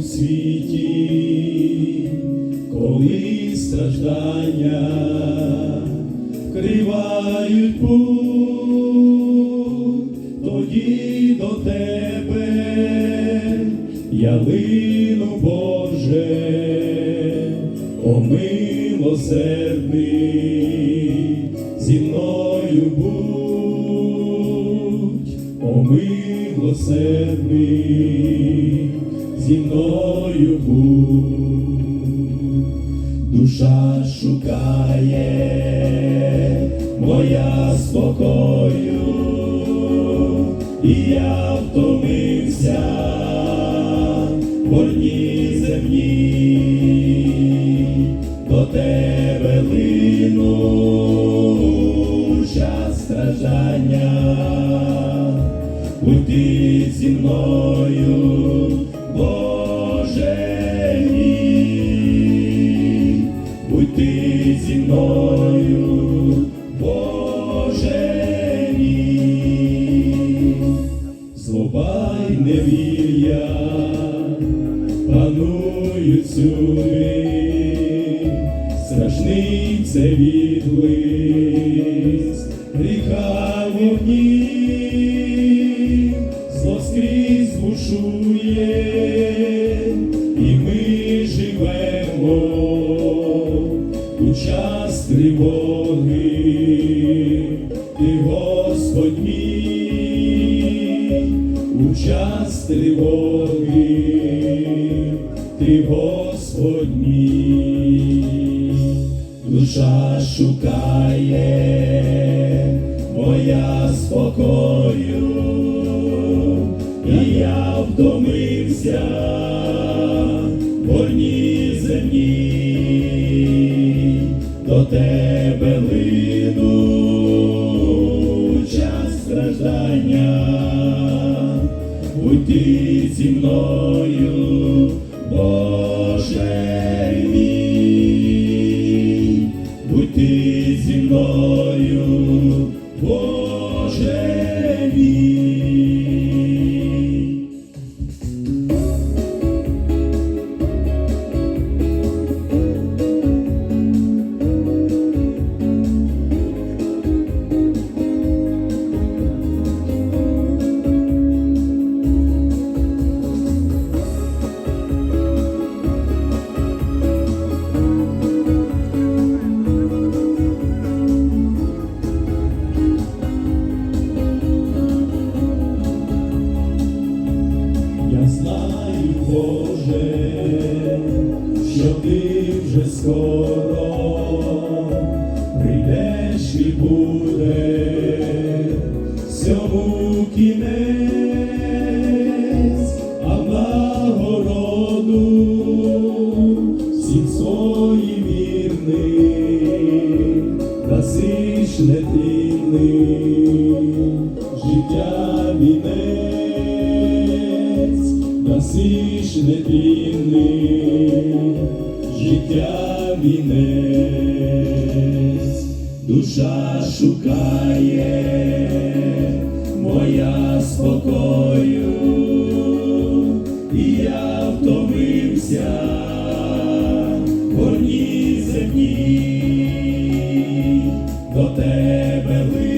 житті, коли страждання вкривають путь, тоді до тебе я лину, Боже, милосердний, зі мною будь, о милосердний, зі мною будь. Душа шукає моя спокою, і я втомився в горній земні, до тебе лину час страждання, будь зі мною, мною, Боже мій, злоба невір'я панують страшний це відблиск гріха вогні, бушує, у час тривоги, ти Господь душа шукає моя спокою, і я втомився в горній землі, до тебе лину час страждання, будь ти зі мною, Боже мій, будь ти зі мною, Боже мій. Що ти вже скоро прийдеш і буде всьому кінець, а нагороду всім своїм вірним дасиш нетлінний дасиш нетлінний життя вінець, душа шукає моя спокою, і я втомився в горній землі, до тебе лину